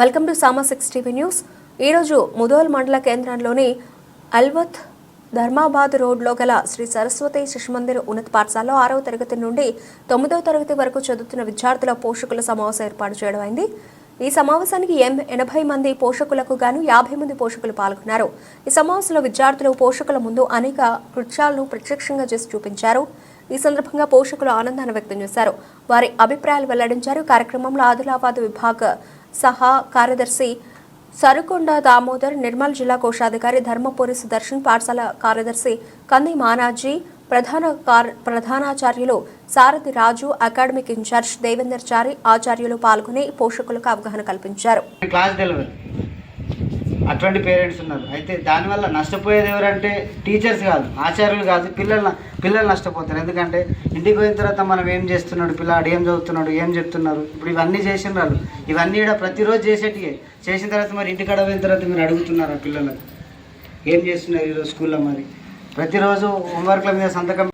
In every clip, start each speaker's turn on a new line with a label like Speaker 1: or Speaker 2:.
Speaker 1: Welcome to Sama six TV news. ఈరోజు ముదోల్ మండల కేంద్రంలోని అల్వత్ ధర్మాబాద్ రోడ్లో గల శ్రీ సరస్వతి శిశుమందిర్ ఉన్నత పాఠశాలలో ఆరవ తరగతి నుండి తొమ్మిదవ తరగతి వరకు చదువుతున్న విద్యార్థుల పోషకుల సమావేశం ఏర్పాటు చేయడం అయింది. ఈ సమావేశానికి ఎం ఎనభై మంది పోషకులకు గాను యాభై మంది పోషకులు పాల్గొన్నారు. ఈ సమావేశంలో విద్యార్థులు పోషకుల ముందు అనేక కృత్యాలను ప్రత్యక్షంగా చేసి చూపించారు. ఈ సందర్భంగా పోషకులు ఆనందాన్ని వ్యక్తం చేశారు. వారి అభిప్రాయాలు వెల్లడించారు. కార్యక్రమంలో ఆదిలాబాద్ విభాగ సహా కార్యదర్శి సరుకొండ దామోదర్ నిర్మల్ జిల్లా కోశాధికారి ధర్మపురి సుదర్శన్ పాఠశాల కార్యదర్శి కంది మానాజీ ప్రధాన ప్రధానాచార్యులు సారథి రాజు అకాడమిక్ ఇన్ఛార్జ్ దేవేందర్ చారి ఆచార్యులు పాల్గొని పోషకులకు అవగాహన కల్పించారు.
Speaker 2: Class delivery. అటువంటి పేరెంట్స్ ఉన్నారు. అయితే దానివల్ల నష్టపోయేది ఎవరంటే టీచర్స్ కాదు ఆచార్యులు కాదు పిల్లలు పిల్లలు నష్టపోతారు. ఎందుకంటే ఇంటికి పోయిన తర్వాత మనం ఏం చేస్తున్నాడు పిల్లాడు ఏం చదువుతున్నాడు ఏం చెప్తున్నారు? ఇప్పుడు ఇవన్నీ చేసిన వాళ్ళు ఇవన్నీ కూడా ప్రతిరోజు చేసేటివే చేసిన తర్వాత మరి ఇంటికాడ పోయిన తర్వాత మీరు అడుగుతున్నారు పిల్లలకు? ఏం చేస్తున్నారు ఈరోజు స్కూల్లో మరి? ప్రతిరోజు హోంవర్క్ల మీద సంతకం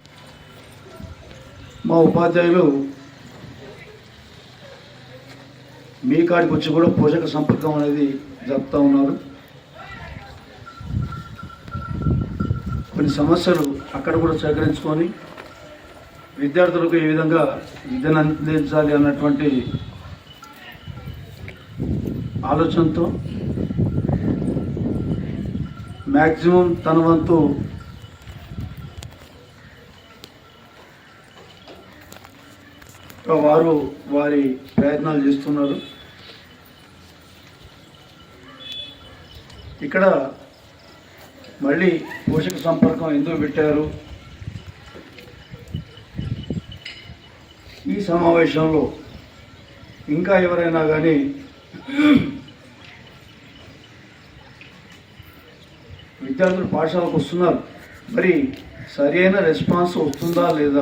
Speaker 3: మా ఉపాధ్యాయులు మీ కాడికి వచ్చి కూడా పోషక సంపర్కం అనేది జరుపుతూ ఉన్నారు. కొన్ని సమస్యలు అక్కడ కూడా సేకరించుకొని విద్యార్థులకు ఏ విధంగా విద్యను అందించాలి అన్నటువంటి ఆలోచనతో మ్యాక్సిమం తన వంతు వారు వారి ప్రయత్నాలు చేస్తున్నారు. ఇక్కడ మళ్ళీ పోషక సంపర్కం ఎందుకు పెట్టారు? ఈ సమావేశంలో ఇంకా ఎవరైనా కానీ విద్యార్థులు పాఠశాలకు వస్తున్నారు. మరి సరైన రెస్పాన్స్ వస్తుందా లేదా?